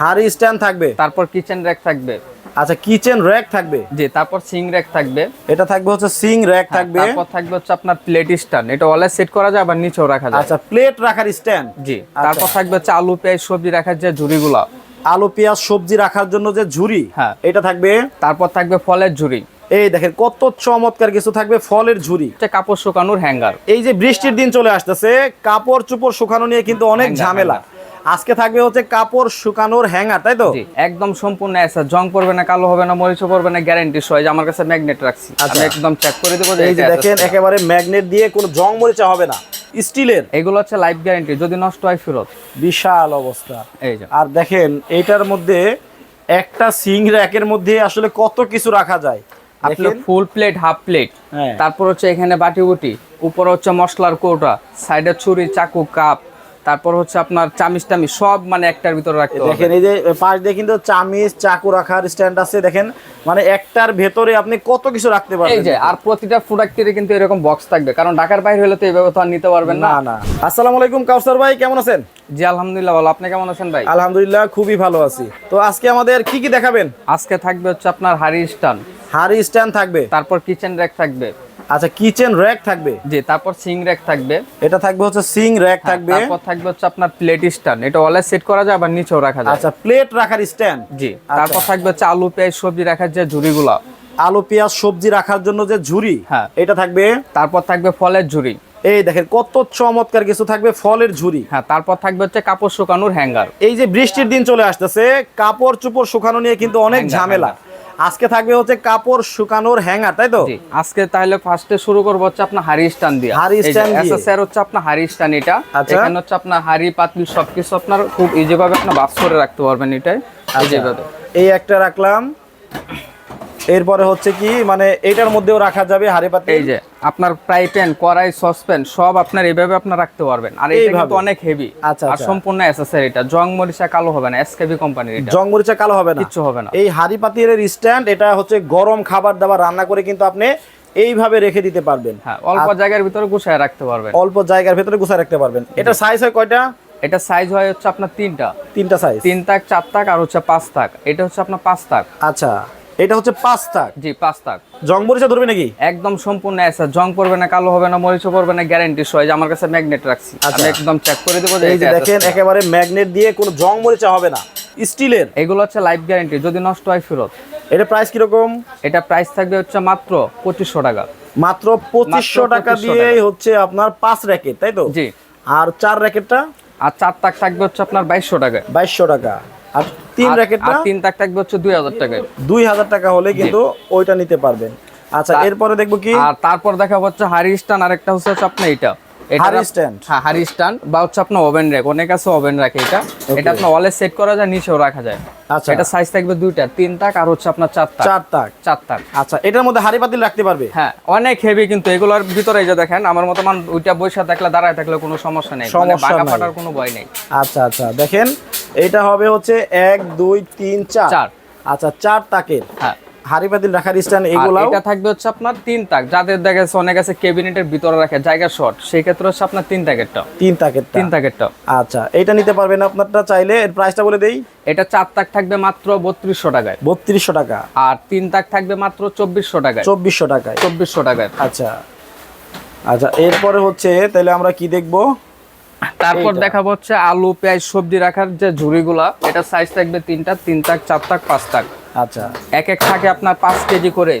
হাড়ি স্ট্যান্ড থাকবে? তারপর কিচেন র্যাক থাকবে। আচ্ছা কিচেন র্যাক থাকবে? জি তারপর সিং র্যাক থাকবে। এটা থাকবে হচ্ছে সিং র্যাক থাকবে। তারপর থাকবে হচ্ছে আপনার প্লেট স্ট্যান্ড এটা ওয়ালে সেট করা যায় আবার নিচেও রাখা যায়। আচ্ছা প্লেট রাখার স্ট্যান্ড জি আচ্ছা। তারপর থাকবে হচ্ছে আলু পেঁয়াজ সবজি রাখার যে ঝুড়িগুলো। আলু পেঁয়াজ সবজি রাখার জন্য যে ঝুড়ি হ্যাঁ। এটা থাকবে? তারপর থাকবে ফলের ঝুড়ি। এই দেখেন কত চমৎকার কিছু থাকবে ফলের ঝুড়ি। কাপড় শুকানোর হ্যাঙ্গার এই যে বৃষ্টির দিন চলে আসতেছে কাপড় চোপড় শুকানো নিয়ে কিন্তু অনেক ঝামেলা। আজকে থাকবে হচ্ছে কাপড় শুকানোর হ্যাঙ্গার তাই তো? একদম সম্পূর্ণ এসা জং পড়বে না কালো হবে না মরিচও পড়বে না গ্যারান্টি সহ। আমার কাছে ম্যাগনেট রাখছি। আচ্ছা। আমি একদম চেক করে দেবো এই যে দেখেন একেবারে ম্যাগনেট দিয়ে কোনো জং মরিচা হবে না। স্টিলের। এগুলো হচ্ছে লাইফ গ্যারান্টি যদি নষ্ট হয় ফেরত। বিশাল অবস্থা। এই যে। আর দেখেন এইটার মধ্যে একটা সিং র্যাকের মধ্যে আসলে কত কিছু রাখা যায়। দেখেন। Full plate half plate. তারপর হচ্ছে এখানে বাটি বুটি উপরে হচ্ছে মশলার কৌটা সাইডে ছুরি চাকু কাপ তারপর হচ্ছে আপনার চামিচ টামিচ সব মানে একটার ভিতরে রাখতে হবে। দেখেন এই যে পাশ দিয়ে কিন্তু চামিচ চাকু রাখার স্ট্যান্ড আছে দেখেন। মানে একটার ভেতরে আপনি কত কিছু রাখতে পারবেন। এই যে আর প্রতিটা প্রোডাক্টেরই কিন্তু এরকম বক্স থাকবে কারণ ঢাকার বাইরে হলে তো এইভাবে তো আর নিতে পারবেন না। না না। আসসালামু আলাইকুম কাউসার ভাই কেমন আছেন? জি আলহামদুলিল্লাহ ভালো। আপনি কেমন আছেন ভাই? আলহামদুলিল্লাহ খুবই ভালো আছি। তো আজকে আমাদের কি কি দেখাবেন? আজকে থাকবে হচ্ছে আপনার হাড়ি স্ট্যান্ড হাড়ি স্ট্যান্ড থাকবে। তারপর কিচেন র্যাক থাকবে। আচ্ছা কিচেন র্যাক থাকবে? জি তারপর সিং র্যাক থাকবে। এটা থাকবে হচ্ছে সিং র্যাক থাকবে। তারপর থাকবে হচ্ছে আপনার প্লেট স্ট্যান্ড এটা ওয়ালে সেট করা যায় আবার নিচেও রাখা যায়। আচ্ছা প্লেট রাখার স্ট্যান্ড জি তারপর থাকবে হচ্ছে আলু পেঁয়াজ সবজি রাখার যে ঝুড়িগুলো। আলু পেঁয়াজ সবজি রাখার জন্য যে ঝুড়ি হ্যাঁ। এটা থাকবে? তারপর থাকবে ফলের ঝুড়ি। এই দেখেন কত চমৎকার কিছু থাকবে ফলের ঝুড়ি। হ্যাঁ তারপর থাকবে হচ্ছে কাপড় শুকানোর হ্যাঙ্গার এই যে বৃষ্টির দিন চলে আসতেছে কাপড় চোপড় শুকানো নিয়ে কিন্তু অনেক ঝামেলা। আজকে থাকবে হচ্ছে কাপড় শুকানোর হ্যাঙ্গার তাই তো আজকে তাহলে ফার্স্টে শুরু করব হচ্ছে আপনার হারি স্ট্যান্ড দিয়ে হারি স্ট্যান্ড দিয়ে। এসএসআর হচ্ছে আপনার হারি স্ট্যান্ড এটা আচ্ছা। এখানে হচ্ছে আপনার হাড়ি পাতিল সবকিছু আপনার খুব ইজি ভাবে আপনি বাস করে রাখতে পারবেন এটাই আচ্ছা। এই একটা রাখলাম এরপরে হচ্ছে কি মানে এটার মধ্যেও রাখা যাবে হাড়ি পাতি। এই যে আপনার ফ্রাই প্যান কড়াই সসপ্যান সব আপনার এইভাবে আপনার রাখতে পারবেন। আর এটা? কিন্তু অনেক হেভি আচ্ছা, আর আচ্ছা। সম্পূর্ণ এসএসআর এটা। জং মরিচা কালো হবে না এসকেবি কোম্পানির এটা। জং মরিচা কালো হবে না। কিচ্ছু হবে না। এই হাড়ি পাতির স্ট্যান্ড এটা হচ্ছে গরম খাবার দাবার রান্না করে কিন্তু আপনি এইভাবে রেখে দিতে পারবেন। হ্যাঁ অল্প জায়গার ভিতরে গুছায় রাখতে পারবেন। অল্প জায়গার ভিতরে গুছা রাখতে পারবেন। এটা সাইজ হয় কয়টা? এটা সাইজ হয় হচ্ছে আপনার তিনটা। তিনটা সাইজ তিন তাক চার তাক আর হচ্ছে পাঁচ তাক। এটা হচ্ছে আপনার পাঁচ তাক। আচ্ছা। এটা হচ্ছে পাঁচ তাক জি পাঁচ তাক জং মরিচা ধরবে নাকি? একদম সম্পূর্ণ এসা জং পড়বে না কালো হবে না মরিচও পড়বে না গ্যারান্টি সহ। যে আমার কাছে ম্যাগনেট রাখছি। আচ্ছা। আমি একদম চেক করে দেবো এই যে দেখেন একেবারে ম্যাগনেট দিয়ে কোনো জং মরিচা হবে না। স্টিলের। এগুলো হচ্ছে লাইফ গ্যারান্টি যদি নষ্ট হয় ফেরত। এটা প্রাইস কীরকম? এটা প্রাইস থাকবে হচ্ছে মাত্র পঁচিশশো টাকা। মাত্র পঁচিশশো টাকা দিয়েই হচ্ছে আপনার পাঁচ র্যাকেট তাই তো? জি। আর চার র্যাকেটটা আর চার তাক থাকবে হচ্ছে আপনার বাইশশো টাকা বাইশশো টাকা। আর তিন র্যাকেটটা তিন তাক থাকবে হচ্ছে দুই হাজার টাকায়। দুই হাজার টাকা হলে কিন্তু ওইটা নিতে পারবেন। আচ্ছা এরপরে দেখব কি? আর তারপর দেখা হচ্ছে আর একটা হচ্ছে আপনার এটা হ্যাঁ হাড়ি স্ট্যান্ড বা হচ্ছে আপনার ওভেন র্যাক। অনেক আছে ওভেন র্যাক এটা। এটা আপনার ওয়ালে সেট করা যায় নিচেও রাখা যায়। আচ্ছা। এটা সাইজ থাকবে দুইটা তিন তাক আর হচ্ছে আপনার চার তাক। চার তাক। চার তাক। আচ্ছা এটার মধ্যে হাড়ি পাতিল রাখতে পারবে? হ্যাঁ অনেক হেভি কিন্তু এগুলোর ভিতরে যে দেখেন আমার মতো মান ওইটা বৈশা থাকলে দাঁড়ায় থাকলে কোনো সমস্যা নেই। মানে সমস্যা ফাটার কোনো ভয় নেই। আচ্ছা আচ্ছা দেখেন এটা হবে হচ্ছে এক দুই তিন চার। চার। আচ্ছা চার তাকের। হ্যাঁ। হাড়ি পাতিল রাখার স্ট্যান্ড আর এটা থাকবে হচ্ছে আপনার তিন তাক। যাদের দেখা যাচ্ছে অনেক আছে ক্যাবিনেটের ভিতরে রাখে জায়গা শর্ট সেই ক্ষেত্রে হচ্ছে আপনার তিন তাকেরটা। তিন তাকের তিন তাকেরটা। আচ্ছা এটা নিতে পারবেন আপনারটা চাইলে এর প্রাইসটা বলে দেই। এটা চার তাক থাকবে মাত্র বত্রিশশো টাকায়। বত্রিশশো টাকা। আর তিন তাক থাকবে মাত্র চব্বিশশো টাকায়। চব্বিশশো টাকায়। চব্বিশশো টাকায়। আচ্ছা। আচ্ছা এরপরে হচ্ছে তাহলে আমরা কি দেখব? তারপর। দেখাবো হচ্ছে আলু পেঁয়াজ সবজি রাখার যে ঝুড়িগুলা এটা সাইজ থাকবে তিনটা তিন তাক চার তাক পাঁচ তাক আচ্ছা। এক এক থাকে আপনার পাঁচ কেজি করে।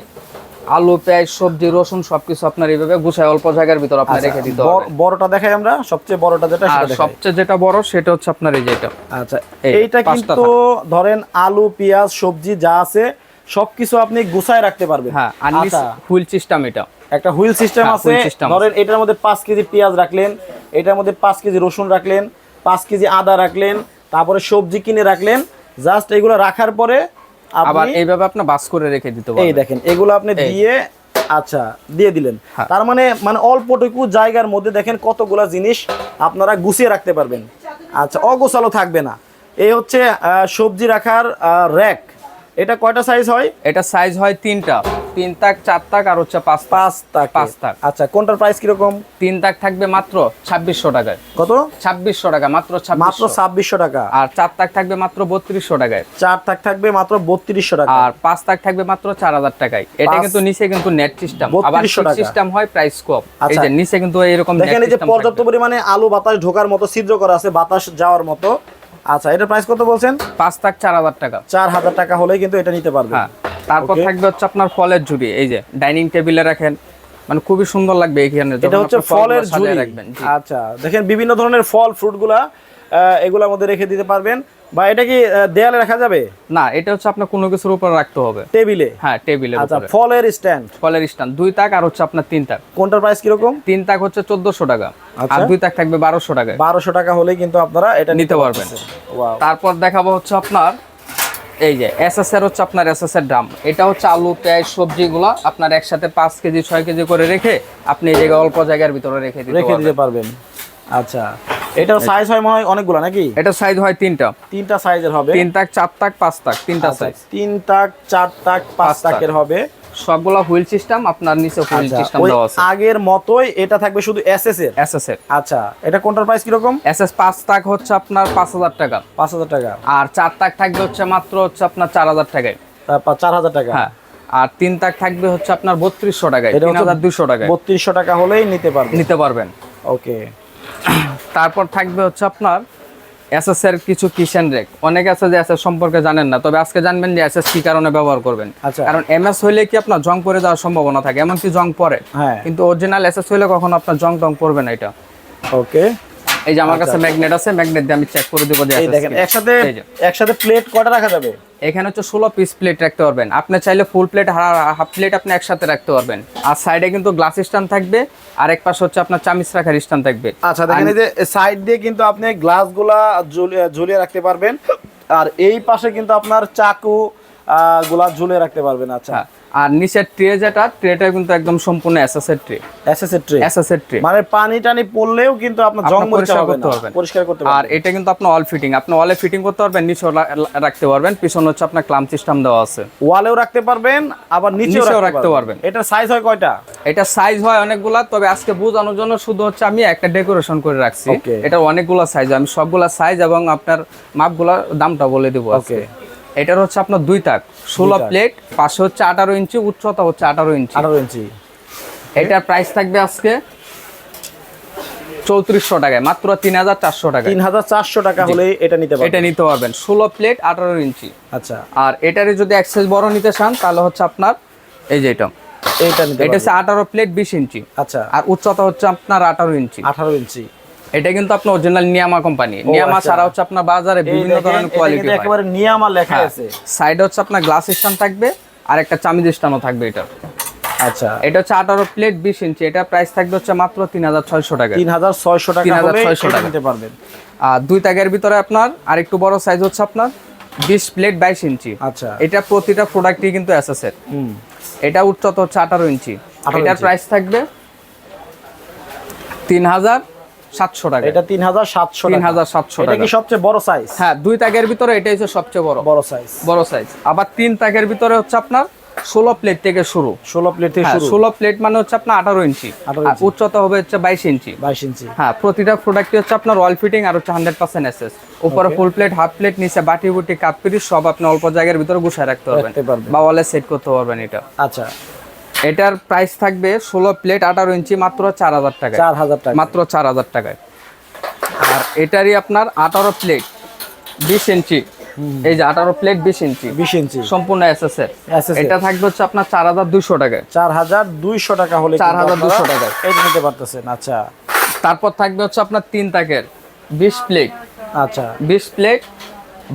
আলু পেঁয়াজ সবজি রসুন সবকিছু আপনার এইভাবে গুছায় অল্প জায়গার ভিতর আপনার আচ্ছা, রেখে দিতে হবে। বড়টা দেখাই আমরা। সবচেয়ে বড়টা যেটা আর সবচেয়ে যেটা বড় সেটা হচ্ছে আপনার এই যেটা। আচ্ছা এই, এইটা কিন্তু ধরেন আলু পেঁয়াজ সবজি যা আছে সবকিছু আপনি গুছায় রাখতে পারবেন। হ্যাঁ আর আচ্ছা। হুইল সিস্টেম এটা। একটা হুইল সিস্টেম হ্যাঁ, আছে। ধরেন এটার মধ্যে পাঁচ কেজি পেঁয়াজ রাখলেন। এটার মধ্যে পাঁচ কেজি রসুন রাখলেন পাঁচ কেজি আদা রাখলেন তারপরে সবজি কিনে রাখলেন। জাস্ট এগুলো রাখার পরে আবার এইভাবে আপনার বাস করে রেখে দিতে এই দেখেন এগুলো আপনি দিয়ে আচ্ছা দিয়ে দিলেন। হ্যাঁ। তার মানে মানে অল্পটুকু জায়গার মধ্যে দেখেন কতগুলা জিনিস আপনারা গুছিয়ে রাখতে পারবেন। আচ্ছা অগোছালো থাকবে না। এই হচ্ছে সবজি রাখার র্যাক এটা কয়টা সাইজ হয়? এটা সাইজ হয় তিনটা। তিন তাক চার তাক আর হচ্ছে পাঁচ পাঁচ তাক। পাঁচ তাক। আচ্ছা কোনটার প্রাইস কীরকম? তিন তাক থাকবে মাত্র ছাব্বিশশো টাকায়। কত? ছাব্বিশশো টাকা মাত্র মাত্র ছাব্বিশশো। টাকা। আর চার তাক থাকবে মাত্র বত্রিশশো টাকায়। চার তাক থাকবে মাত্র বত্রিশশো টাকা। আর পাঁচ তাক থাকবে মাত্র চার হাজার টাকায়। এটা কিন্তু নিচে কিন্তু নেট সিস্টেম আবার সিস্টেম হয় প্রাইস কম। এই আচ্ছা। যে নিচে কিন্তু এরকম দেখেন এই যে পর্যাপ্ত পরিমাণে আলু বাতাস ঢোকার মতো ছিদ্র করা আছে বাতাস যাওয়ার মতো। আচ্ছা এটা প্রাইস কত বলছেন? পাঁচ তাক চার হাজার টাকা। চার হাজার টাকা হলেই কিন্তু এটা নিতে পারবে। হ্যাঁ। তারপর থাকবে হচ্ছে আপনার ফলের ঝুড়ি এই যে ডাইনিং টেবিলে রাখেন। মানে খুবই সুন্দর লাগবে এখানে এটা হচ্ছে ফলের ঝুড়ি। রাখবেন আচ্ছা দেখেন বিভিন্ন ধরনের ফল ফ্রুটগুলা আহ, এগুলোর মধ্যে রেখে দিতে পারবেন। বা এটা কি দেয়ালে রাখা যাবে? না এটা হচ্ছে আপনার কোনো কিছুর উপর রাখতে হবে। টেবিলে? হ্যাঁ টেবিলের আচ্ছা ফলের স্ট্যান্ড। ফলের স্ট্যান্ড দুই তাক আর হচ্ছে আপনার তিন তাক। কোনটার প্রাইস কীরকম? তিন তাক হচ্ছে চোদ্দশো টাকা। আর আচ্ছা। দুই তাক থাকবে বারোশো টাকা। বারোশো টাকা হলেই কিন্তু আপনারা এটা নিতে পারবেন. তারপর দেখাবো হচ্ছে আপনার এই যে এসএস এর হচ্ছে আপনার এসএস এর ড্রাম এটা হচ্ছে আলু পেঁয়াজ সবজিগুলো আপনার একসাথে পাঁচ কেজি ছয় কেজি করে রেখে আপনি এই জায়গায় অল্প জায়গার ভিতরে রেখে দিতে রেখে দিতে পারবেন। আচ্ছা। এটা সাইজ হয় মনে হয় অনেকগুলো নাকি? এটা সাইজ হয় তিনটা। তিনটা সাইজের হবে। তিন তাক চার তাক পাঁচ তাক তিনটা আচ্ছা, সাইজ তিন তাক চার তাক পাঁচ তাকের হবে। সবগুলা হুইল সিস্টেম আপনার নিচে হুইল আচ্ছা, সিস্টেম দেওয়া আছে। আগের মতোই এটা থাকবে শুধু এসএস এর? এসএস এর। আচ্ছা এটা কোনটার প্রাইস কীরকম? এসএস পাঁচ তাক হচ্ছে আপনার পাঁচ হাজার টাকা। পাঁচ হাজার টাকা। আর চার তাক থাকবে হচ্ছে মাত্র হচ্ছে আপনার চার হাজার টাকায়। তারপর চার হাজার টাকা। হ্যাঁ আর তিন তাক থাকবে হচ্ছে আপনার বত্রিশশো টাকায় এটা তিন হচ্ছে হাজার দুশো টাকায়। বত্রিশশো টাকা হলেই নিতে পারবে নিতে পারবেন। ওকে। তারপর থাকবে হচ্ছে আপনার এসএস এর কিছু কিচেন রেক অনেকে আছে যে এসএস সম্পর্কে জানেন না তবে আজকে জানবেন যে এসএস কি কারণে ব্যবহার করবেন। আচ্ছা। কারণ এমএস হইলে কি আপনার জং পরে যাওয়ার সম্ভাবনা থাকে? এমনকি জং পরে। হ্যাঁ। কিন্তু অরিজিনাল এসএস হইলে কখনো আপনার জং টং পড়বে না এটা। ওকে এই যে আমার কাছে ম্যাগনেট আছে ম্যাগনেট দিয়ে আমি চেক করে দেবো যে আচ্ছা। এই দেখেন একসাথে একসাথে প্লেট কটা রাখা যাবে? এখানে হচ্ছে ষোলো পিস প্লেট রাখতে পারবেন। আপনি চাইলে ফুল প্লেট হাফ প্লেট আপনি একসাথে রাখতে পারবেন। আর সাইডে কিন্তু গ্লাস স্ট্যান্ড থাকবে আর এক পাশে হচ্ছে আপনার চামিচ রাখার স্ট্যান্ড থাকবে। আচ্ছা দেখেন এই যে সাইড দিয়ে কিন্তু আপনি গ্লাসগুলা ঝুলিয়ে রাখতে পারবেন। আর এই পাশে কিন্তু আপনার চাকু গুলা ঝুলিয়ে রাখতে পারবেন আচ্ছা। হ্যাঁ, আর নিচের ট্রে যেটা ট্রেটা কিন্তু একদম সম্পূর্ণ এসএস এর ট্রে এসএস এর ট্রে এসএস এর ট্রে মানে পানি টানি পড়লেও কিন্তু আপনার জং পরিষ্কার করতে পারবেন। পরিষ্কার করতে আর এটা কিন্তু আপনার অল ফিটিং আপনি অলে ফিটিং করতে পারবেন নিচেও রাখতে পারবেন। পিছনে হচ্ছে আপনার ক্লাম সিস্টেম দেওয়া আছে। ওয়ালেও রাখতে পারবেন আবার নিচেও রাখতে পারবেন। এটার সাইজ হয় কয়টা? এটা সাইজ হয় অনেকগুলা তবে আজকে বোঝানোর জন্য শুধু হচ্ছে আমি একটা ডেকোরেশন করে রাখছি. এটা অনেকগুলা সাইজ আমি সবগুলা সাইজ এবং আপনার মাপগুলা দামটা বলে দেবো আজকে. এটার হচ্ছে আপনার দুই তাক। ষোলো প্লেট পাশে হচ্ছে আঠারো ইঞ্চি উচ্চতা হচ্ছে আঠারো ইঞ্চি। আঠারো ইঞ্চি। এটার প্রাইস থাকবে আজকে চৌত্রিশশো টাকায় মাত্র তিন হাজার চারশো টাকায়। তিন হাজার চারশো টাকা হলেই এটা নিতে এটা নিতে পারবেন। ষোলো প্লেট আঠারো ইঞ্চি। আচ্ছা। আর এটারে যদি এক্সেস বড় নিতে চান তাহলে হচ্ছে আপনার এই যে এটা। এটা হচ্ছে আঠারো প্লেট বিশ ইঞ্চি। আচ্ছা। আর উচ্চতা হচ্ছে আপনার আঠারো ইঞ্চি। আঠারো ইঞ্চি। এটা কিন্তু আপনার অরিজিনাল নিয়ামা কোম্পানি নিয়ামা। ছাড়া হচ্ছে আপনার বাজারে বিভিন্ন ধরনের কোয়ালিটি একেবারে নিয়ামা লেখা আছে। সাইডে হচ্ছে আপনার গ্লাস স্ট্যান্ড থাকবে আর একটা চামিজ স্ট্যান্ডও থাকবে এটা আচ্ছা। এটা হচ্ছে আঠারো প্লেট বিশ ইঞ্চি এটা প্রাইস থাকবে হচ্ছে মাত্র তিন হাজার ছয়শো টাকা। তিন হাজার ছয়শো টাকা 3600 হলে এটা টাকা। নিতে পারবেন। আর দুই তাগের ভিতরে আপনার আর একটু বড় সাইজ হচ্ছে আপনার বিশ প্লেট বাইশ ইঞ্চি আচ্ছা। এটা প্রতিটা প্রোডাক্টই কিন্তু হুম। এটা উচ্চতা হচ্ছে আঠারো ইঞ্চি 18 এটার প্রাইস থাকবে তিন হাজার সাতশো টাকা। এটা তিন হাজার সাতশো তিন এটা কি সবচেয়ে বড় সাইজ হ্যাঁ দুই ভিতরে এটাই হচ্ছে সবচেয়ে বড়। বড় সাইজ বড় সাইজ আবার তিন তাকের ভিতরে হচ্ছে আপনার ষোলো প্লেট থেকে শুরু। ষোলো প্লেট থেকে হ্যাঁ শুরু। ষোলো প্লেট মানে হচ্ছে আপনার আঠারো ইঞ্চি। 18 আর উচ্চতা হবে হচ্ছে বাইশ ইঞ্চি। বাইশ ইঞ্চি। হ্যাঁ প্রতিটা প্রোডাক্টই হচ্ছে আপনার ওয়াল ফিটিং আর হচ্ছে হান্ড্রেড পার্সেন্ট এসএস উপরে ফুল প্লেট হাফ প্লেট নিচে বাটি বুটি কাপ সব আপনি অল্প জায়গার ভিতরে গুছায় রাখতে পারবেন। রাখতে পারবেন। বা ওয়ালে সেট করতে পারবেন এটা। আচ্ছা। এটার প্রাইস থাকবে ষোলো প্লেট আঠারো ইঞ্চি মাত্র চার হাজার টাকা চার হাজার টাকা মাত্র চার হাজার টাকায়। আর এটারই আপনার আঠারো প্লেট বিশ ইঞ্চি। এই যে আঠারো প্লেট বিশ ইঞ্চি। বিশ ইঞ্চি। সম্পূর্ণ এসএস এর এর। এটা থাকবে হচ্ছে আপনার চার হাজার দুইশো টাকায়। চার হাজার দুইশো টাকা হলে 4200 টাকা। এটা নিতে পারতেছেন আচ্ছা। তারপর থাকবে হচ্ছে আপনার তিন তাকের বিশ প্লেট আচ্ছা। বিশ প্লেট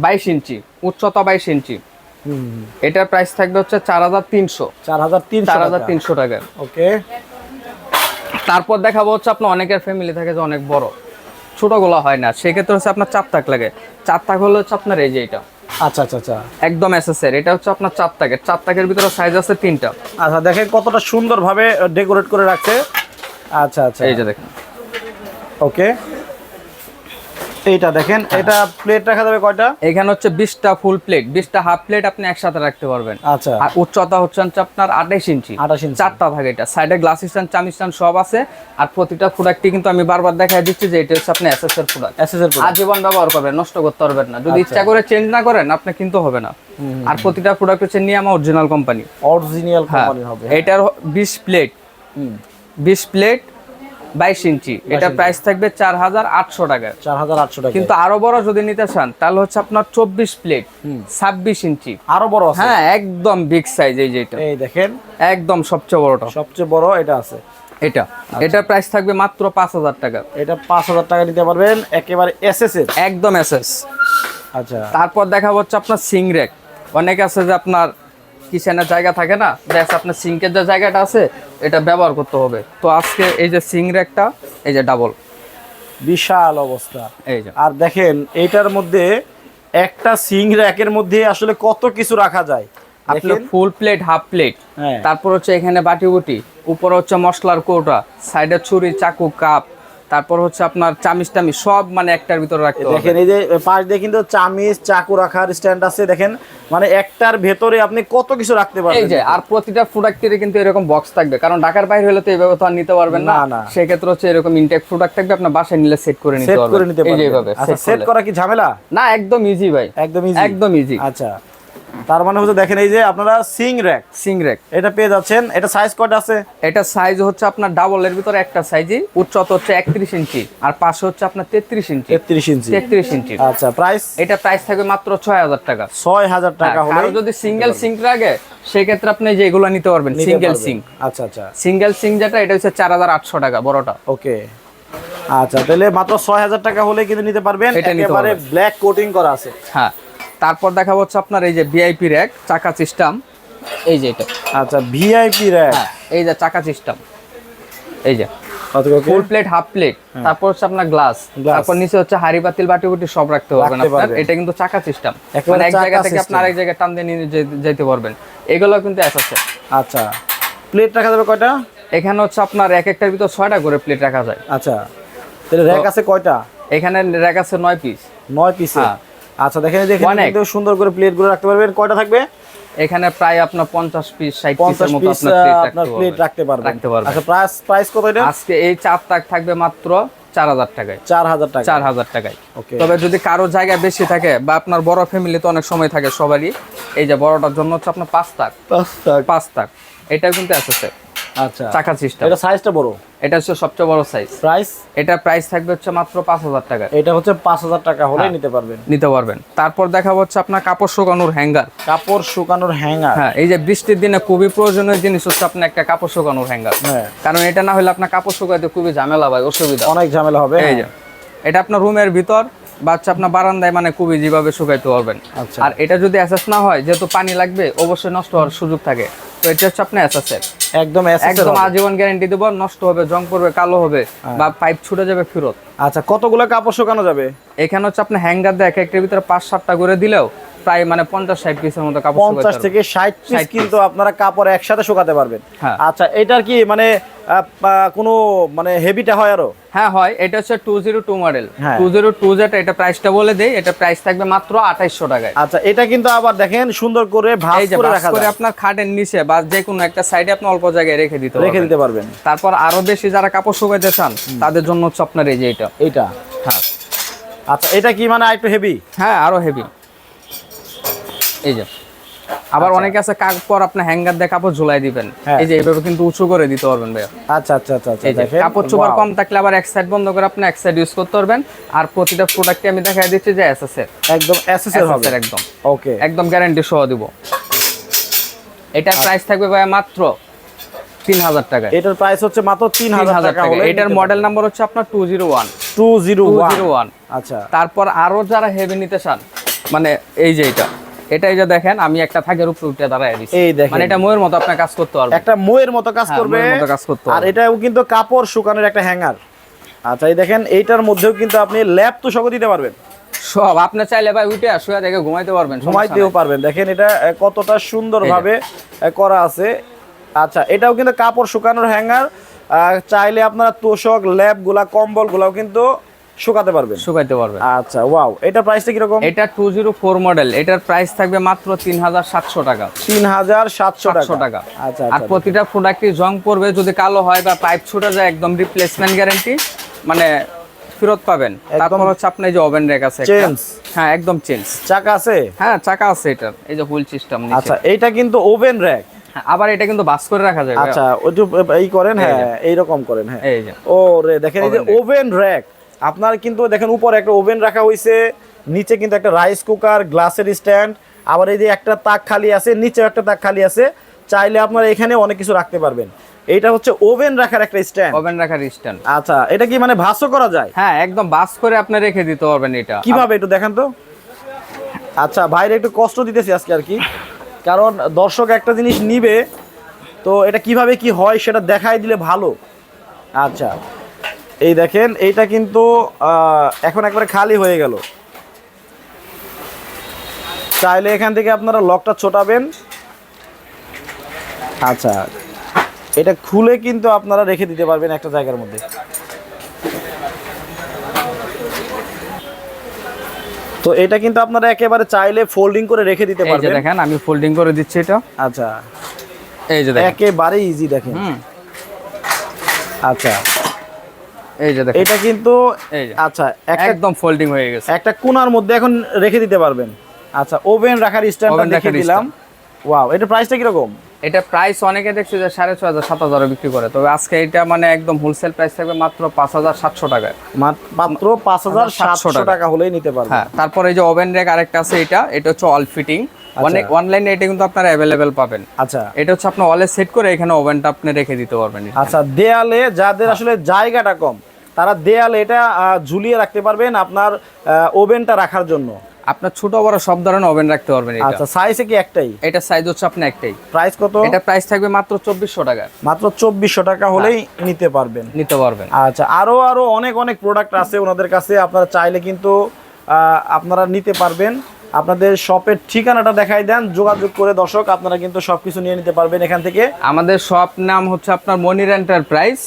বাইশ ইঞ্চি উচ্চতা বাইশ ইঞ্চি। এটার প্রাইস থাকবে হচ্ছে চার হাজার তিনশো। চার হাজার তিনশো চার হাজার টাকা তিনশো টাকায় ওকে। তারপর দেখাবো হচ্ছে আপনার অনেকের ফ্যামিলি থাকে যে অনেক বড়। ছোটগুলো হয় না সেক্ষেত্রে হচ্ছে আপনার চার তাক লাগে। চার তাক হলো হচ্ছে আপনার এই যে এটা। আচ্ছা আচ্ছা আচ্ছা। একদম এসএসের এটা হচ্ছে আপনার চার তাকের। চার তাকের ভিতরে সাইজ আছে তিনটা। আচ্ছা দেখেন কতটা সুন্দরভাবে ডেকোরেট করে রাখছে। আচ্ছা আচ্ছা। এই যে দেখেন। ওকে। এইটা দেখেন হ্যাঁ। এটা প্লেট রাখা যাবে কয়টা? এখানে হচ্ছে বিশটা ফুল প্লেট বিশটা হাফ প্লেট আপনি একসাথে রাখতে পারবেন। আচ্ছা। আর উচ্চতা হচ্ছে আপনার আঠাইশ ইঞ্চি। 28 ইঞ্চি। চারটা থাকে এটা সাইডে গ্লাস স্ট্যান্ড চামি স্ট্যান্ড সব আছে। আর প্রতিটা প্রোডাক্টই কিন্তু আমি বারবার দেখাই দিচ্ছি যে এটা হচ্ছে আপনি এসএস এর প্রোডাক্ট product। আজীবন ব্যবহার করবেন নষ্ট করতে পারবেন না। যদি ইচ্ছা করে চেঞ্জ না করেন আপনি কিন্তু হবে না। আর প্রতিটা প্রোডাক্ট হচ্ছে নিয়ামা অরিজিনাল কোম্পানি অরিজিনাল হ্যাঁ কোম্পানির হবে এটার বিশ প্লেট বিশ প্লেট বাইশ ইঞ্চি। এটা প্রাইস থাকবে চার হাজার আটশো টাকা। চার হাজার আটশো টাকা কিন্তু আরও বড় যদি নিতে চান তাহলে হচ্ছে আপনার চব্বিশ প্লেট ছাব্বিশ ইঞ্চি। আরও বড় হ্যাঁ একদম বিগ সাইজ এই যে এটা। এই দেখেন। একদম সবচেয়ে বড়টা। সবচেয়ে বড় এটা আছে। এটা। এটার প্রাইস থাকবে মাত্র পাঁচ হাজার টাকা। এটা পাঁচ হাজার টাকা নিতে পারবেন একেবারে এসএস এর। একদম এসএস আচ্ছা। তারপর দেখা হচ্ছে আপনার সিং রেক অনেক আছে যে আপনার কিচেনের জায়গা থাকে না ব্যাস আপনার সিঙ্কের যে জায়গাটা আছে এটা ব্যবহার করতে হবে। তো আজকে এই যে সিং রেকটা এই যে ডাবল বিশাল অবস্থা। এই যে। আর দেখেন এইটার মধ্যে একটা সিং র্যাকের মধ্যে আসলে কত কিছু রাখা যায়। দেখেন। Full plate half plate. তারপর হচ্ছে এখানে বাটি বুটি উপরে হচ্ছে মশলার কৌটা সাইডে ছুরি চাকু কাপ তারপর হচ্ছে আপনার চামিচ টামিচ সব মানে একটার ভিতরে রাখতে দেখেন এই যে পাশ দিয়ে কিন্তু চামিচ চাকু রাখার স্ট্যান্ড আছে দেখেন। মানে একটার ভেতরে আপনি কত কিছু রাখতে এই পারবেন। যে আর প্রতিটা প্রোডাক্টের কিন্তু এরকম বক্স থাকবে। কারণ ঢাকার বাইরে হলে তো এইভাবে তো আর নিতে পারবেন না। না। সেক্ষেত্রে হচ্ছে এরকম ইনটেক প্রোডাক্ট থাকবে আপনার বাসায় নিলে সেট করে নিতে সেট পারবেন করে নিতে এই যে এইভাবে আচ্ছা সেট করা কি ঝামেলা? না একদম ইজি ভাই। একদম ইজি একদম ইজি আচ্ছা। তার মানে হচ্ছে দেখেন এই যে আপনারা সিং র্যাক। সিং রেক এটা পেয়ে যাচ্ছেন। এটা সাইজ কয়টা আছে? এটা সাইজ হচ্ছে আপনার ডাবলের ভিতরে একটা সাইজই উচ্চতা হচ্ছে একত্রিশ ইঞ্চি আর পাশে হচ্ছে আপনার তেত্রিশ ইঞ্চি। তেত্রিশ ইঞ্চি। তেত্রিশ ইঞ্চি। আচ্ছা প্রাইস এটা প্রাইস থাকবে মাত্র ছয় হাজার টাকা। ছয় হাজার টাকা হ্যাঁ, হলে কারও যদি সিঙ্গেল সিঙ্ক লাগে সেক্ষেত্রে আপনি যে এগুলো নিতে পারবেন সিঙ্গেল। সিঙ্ক আচ্ছা আচ্ছা। সিঙ্গেল সিঙ্ক যেটা এটা হচ্ছে চার হাজার আটশো টাকা বড়টা। ওকে। আচ্ছা তাহলে মাত্র ছয় হাজার টাকা হলে কিন্তু নিতে পারবেন। একেবারে ব্ল্যাক কোটিং করা আছে। হ্যাঁ। তারপর দেখা হচ্ছে আপনার এই যে ভিআইপি র্যাক চাকা সিস্টেম এই যে এটা। আচ্ছা ভিআইপি র্যাক এই যে চাকা সিস্টেম এই যে। ফুল প্লেট হাফ প্লেট তারপর হচ্ছে আপনার গ্লাস তারপর নিচে হচ্ছে হাড়ি পাতিল বাটি বুটি সব রাখতে পারবেন আপনার। এটা কিন্তু চাকা সিস্টেম মানে এক জায়গা থেকে। আপনার আরেক জায়গায় টান দিয়ে নিয়ে যেতে পারবেন। এগুলো কিন্তু আছে আচ্ছা। প্লেট রাখা যাবে কয়টা? এখানে হচ্ছে আপনার এক একটার ভিতর ছয়টা করে প্লেট রাখা যায়। আচ্ছা। তাহলে র্যাক আছে কয়টা? এখানে র্যাক আছে নয় পিস নয় পিসে হ্যাঁ। আচ্ছা দেখেন এখানে অনেক। সুন্দর করে প্লেটগুলো রাখতে পারবেন। কয়টা থাকবে? এখানে প্রায় আপনার পঞ্চাশ পিস ষাট পঞ্চাশ পিসের মতো আপনার প্লেট রাখতে পারবেন। রাখতে পারবেন। আচ্ছা প্রাইস প্রাইস কত এটা? আজকে এই চার তাক থাকবে মাত্র চার হাজার টাকায়। চার হাজার টাকা চার হাজার টাকায়। ওকে তবে যদি কারও জায়গা বেশি থাকে বা আপনার বড় ফ্যামিলি তো অনেক সময় থাকে সবারই এই যে বড়টার জন্য হচ্ছে আপনার পাঁচ তাক। পাঁচ তাক। এটা কিন্তু আছে আচ্ছা। চাকা সিস্টেম। এটা সাইজটা বড়? এটা হচ্ছে সবচেয়ে বড় সাইজ প্রাইস এটা প্রাইস থাকবে হচ্ছে মাত্র পাঁচ হাজার টাকায় এটা হচ্ছে পাঁচ হাজার টাকা হলে হ্যাঁ। নিতে পারবেন। নিতে পারবেন। তারপর দেখা হচ্ছে আপনার কাপড় শুকানোর হ্যাঙ্গার কাপড় শুকানোর হ্যাঙ্গার হ্যাঁ এই যে বৃষ্টির দিনে খুবই প্রয়োজনীয় জিনিস হচ্ছে আপনার একটা কাপড় শুকানোর হ্যাঙ্গার হ্যাঁ। কারণ এটা না হলে আপনার কাপড় শুকাইতে খুবই ঝামেলা হয় অসুবিধা। অনেক ঝামেলা হবে এই যে এটা আপনার রুমের ভিতর বাচ্চা আপনার বারান্দায় মানে খুবই যেভাবে শুকাইতে পারবেন। আচ্ছা। আর এটা যদি অ্যাসেস না হয় যেহেতু পানি লাগবে অবশ্যই নষ্ট হওয়ার সুযোগ থাকে। তো এটা হচ্ছে আপনার অ্যাসেসের একদম একদম আজীবন গ্যারান্টি দেবো নষ্ট হবে জং পড়বে কালো হবে হ্যাঁ। বা পাইপ ছুটে যাবে ফেরত। আচ্ছা কতগুলো কাপড় শুকানো যাবে? এখানে হচ্ছে আপনি হ্যাঙ্গার দেয় এক একটার ভিতরে পাঁচ সাতটা করে দিলেও প্রায় মানে পঞ্চাশ ষাট পিসের মতো কাপড় শুকাইতে পঞ্চাশ পারবেন। থেকে ষাট পিস কিন্তু আপনারা কাপড় একসাথে শুকাতে পারবেন। হ্যাঁ। আচ্ছা এটার কি মানে কোনো মানে হেভিটা হয় আরও? হ্যাঁ হয়। এটা হচ্ছে টু জিরো টু মডেল। হ্যাঁ। টু জিরো টু যেটা এটা প্রাইসটা বলে দেই এটা প্রাইস থাকবে মাত্র আঠাইশশো টাকায়। আচ্ছা এটা কিন্তু আবার দেখেন সুন্দর করে ভাঁজ যে করে রাখা করে যায়। আপনার খাটের নিচে বা যে কোনো একটা সাইডে আপনি অল্প জায়গায় রেখে দিতে রেখে দিতে পারবেন। তারপর আরও বেশি যারা কাপড় শুকাইতে চান তাদের জন্য হচ্ছে আপনার এই যে এটা। এইটা? হ্যাঁ। আচ্ছা এটা কি মানে একটু হেভি হ্যাঁ আরও হেভি এই যে। আবার আচ্ছা। অনেকে আছে কাপড় আপনি হ্যাঙ্গার দিয়ে কাপড় ঝুলাই দিবেন। হ্যাঁ। এই যে এইভাবে কিন্তু উঁচু করে দিতে পারবেন ভাইয়া। আচ্ছা আচ্ছা আচ্ছা আচ্ছা এই যে কাপড় চোপড় কম থাকলে আবার এক সাইড বন্ধ করে আপনি এক সাইড ইউজ করতে পারবেন। আর প্রতিটা প্রোডাক্টে আমি দেখাই দিচ্ছি যে এসএস এর। একদম এসএসএর হবে। এর একদম। ওকে একদম গ্যারান্টি সহ দিব। এটার আচ্ছা। প্রাইস থাকবে ভাইয়া মাত্র তিন হাজার টাকায় এটার প্রাইস হচ্ছে মাত্র তিন হাজার টাকা টাকা। এটার মডেল নাম্বার হচ্ছে আপনার two zero one two zero one আচ্ছা। তারপর আরও যারা হেভি নিতে চান মানে এই যে এটা। এটাই যে দেখেন আমি একটা থাকের উপরে উঠে দাঁড়ায় দিচ্ছি এই দেখেন। মানে এটা ময়ের মতো আপনার কাজ করতে পারবে। একটা ময়ের মতো কাজ হ্যাঁ, করবে। মতো কাজ করতে আর এটাও কিন্তু কাপড় শুকানোর একটা হ্যাঙ্গার। আচ্ছা এই দেখেন এইটার মধ্যেও কিন্তু আপনি ল্যাপ তো সঙ্গে দিতে পারবেন। সব আপনি চাইলে ভাই উঠে শুয়ে দেখে ঘুমাইতে পারবেন ঘুমাইতেও পারবেন। দেখেন এটা কতটা সুন্দরভাবে করা আছে। আচ্ছা এটাও কিন্তু কাপড় শুকানোর হ্যাঙ্গার। চাইলে আপনারা তোষক ল্যাপগুলা কম্বল গুলাও কিন্তু শুকাতে পারবেন? শুকাইতে পারবেন আচ্ছা ওয়াও এটা প্রাইসটা কীরকম? এটা টু জিরো ফোর মডেল এটার প্রাইস থাকবে মাত্র তিন হাজার সাতশো টাকা। তিন হাজার সাতশো সাতশো টাকা। টাকা আচ্ছা আর আচ্ছা। প্রতিটা প্রোডাক্টই জং পড়বে যদি কালো হয় বা পাইপ ছুটে যায় একদম রিপ্লেসমেন্ট গ্যারান্টি মানে ফেরত পাবেন। তারপর হচ্ছে আপনার এই যে ওভেন রেক আছে। Change? হ্যাঁ একদম চেঞ্জ চাকা আছে? হ্যাঁ চাকা আছে এটার এই যে হুইল সিস্টেম আচ্ছা এইটা কিন্তু ওভেন র্যাক আবার এটা কিন্তু বাস করে রাখা যাবে। আচ্ছা এই করেন হ্যাঁ এইরকম করেন হ্যাঁ। এই যে। ও রে দেখেন এই যে ওভেন র্যাক আপনার কিন্তু দেখেন উপরে একটা ওভেন রাখা হয়েছে নিচে কিন্তু একটা রাইস কুকার গ্লাসের স্ট্যান্ড আবার এই যে একটা তাক খালি আছে নিচেও একটা তাক খালি আছে চাইলে আপনারা এখানে অনেক কিছু রাখতে পারবেন। এটা হচ্ছে ওভেন রাখার একটা স্ট্যান্ড। ওভেন রাখার স্ট্যান্ড। আচ্ছা এটা কি মানে ভাসও করা যায়? হ্যাঁ একদম ভাস করে আপনি রেখে দিতে পারবেন এটা। কীভাবে একটু দেখেন তো? আচ্ছা ভাইরে একটু কষ্ট দিতেছি আজকে আর কি। কারণ দর্শক একটা জিনিস নিবে তো এটা কীভাবে কি হয় সেটা দেখাই দিলে ভালো। আচ্ছা এই দেখেন এইটা কিন্তু এখন একবারে খালি হয়ে গেল। চাইলে এখান থেকে আপনারা লকটা ছোটাবেন। আচ্ছা এটা খুলে কিন্তু আপনারা রেখে দিতে পারবেন একটা জায়গার মধ্যে। তো এটা কিন্তু আপনারা একেবারে চাইলে ফোল্ডিং করে রেখে দিতে এই যে পারবেন। দেখেন আমি ফোল্ডিং করে দিচ্ছি এটা। আচ্ছা। এই যে দেখেন। একেবারে ইজি দেখেন। আচ্ছা। এই যে দেখেন। এটা কিন্তু আচ্ছা একদম ফোল্ডিং হয়ে গেছে। একটা কোনার মধ্যে এখন রেখে দিতে পারবেন। আচ্ছা ওভেন রাখার স্ট্যান্ডটা Oven দেখে দিলাম। ওয়াও এটা প্রাইসটা কীরকম? এটা প্রাইস অনেকে দেখছি যে সাড়ে ছয় হাজার সাত হাজারে বিক্রি করে। তবে আজকে এটা মানে একদম হোলসেল প্রাইস থাকবে মাত্র পাঁচ হাজার সাতশো টাকায়। মাত্র পাঁচ হাজার সাতশো টাকা। হলেই নিতে পারবেন। হ্যাঁ তারপরে এই যে ওভেন রেক আরেকটা আছে এটা এটা হচ্ছে অল ফিটিং অনেক অনলাইনে এটা কিন্তু আপনারা অ্যাভেলেবেল পাবেন। আচ্ছা। এটা হচ্ছে আপনার ওয়ালে সেট করে এখানে ওভেনটা আপনি রেখে দিতে পারবেন আচ্ছা দেয়ালে যাদের। আসলে জায়গাটা কম তারা দেয়ালে এটা ঝুলিয়ে রাখতে পারবেন আপনার ওভেনটা রাখার জন্য। আপনার ছোট বড় সব ধরনের ওভেন রাখতে পারবেন আচ্ছা সাইজে কি একটাই? এটা সাইজ হচ্ছে আপনার একটাই। প্রাইস কত? এটা প্রাইস থাকবে মাত্র চব্বিশশো টাকা। মাত্র চব্বিশশো টাকা হলেই নিতে পারবেন। নিতে পারবেন। আচ্ছা আরও আরও অনেক অনেক প্রোডাক্ট আছে ওনাদের কাছে। আপনারা চাইলে কিন্তু আপনারা নিতে পারবেন। আপনাদের শপের ঠিকানাটা দেখাই দেন যোগাযোগ করে দর্শক আপনারা কিন্তু সবকিছু নিয়ে নিতে পারবেন এখান থেকে। আমাদের শপ নাম হচ্ছে আপনার মনির এন্টারপ্রাইজ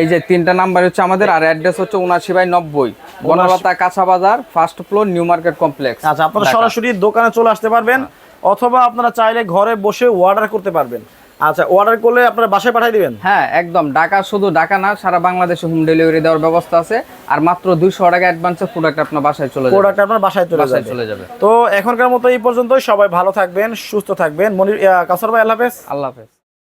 এই যে তিনটা নাম্বার হচ্ছে আমাদের আর অ্যাড্রেস হচ্ছে উনাশি বাই নব্বই। বনলতা কাঁচা বাজার first floor new market complex আচ্ছা আপনারা সরাসরি দোকানে চলে আসতে পারবেন অথবা আপনারা চাইলে ঘরে বসে অর্ডার করতে পারবেন। আচ্ছা অর্ডার করলে আপনারা বাসায় পাঠিয়ে দিবেন? হ্যাঁ একদম। ঢাকা শুধু ঢাকা না সারা বাংলাদেশে হোম ডেলিভারি দেওয়ার ব্যবস্থা আছে। আর মাত্র দুইশো টাকা অ্যাডভান্সে প্রোডাক্ট আপনার বাসায় চলে যাবে। প্রোডাক্ট আপনার বাসায় চলে যাবে। চলে যাবে। তো এখনকার মতো এই পর্যন্তই। সবাই ভালো থাকবেন সুস্থ থাকবেন। মনির কাসর ভাই আল্লাহ হাফেজ। আল্লাহ হাফেজ।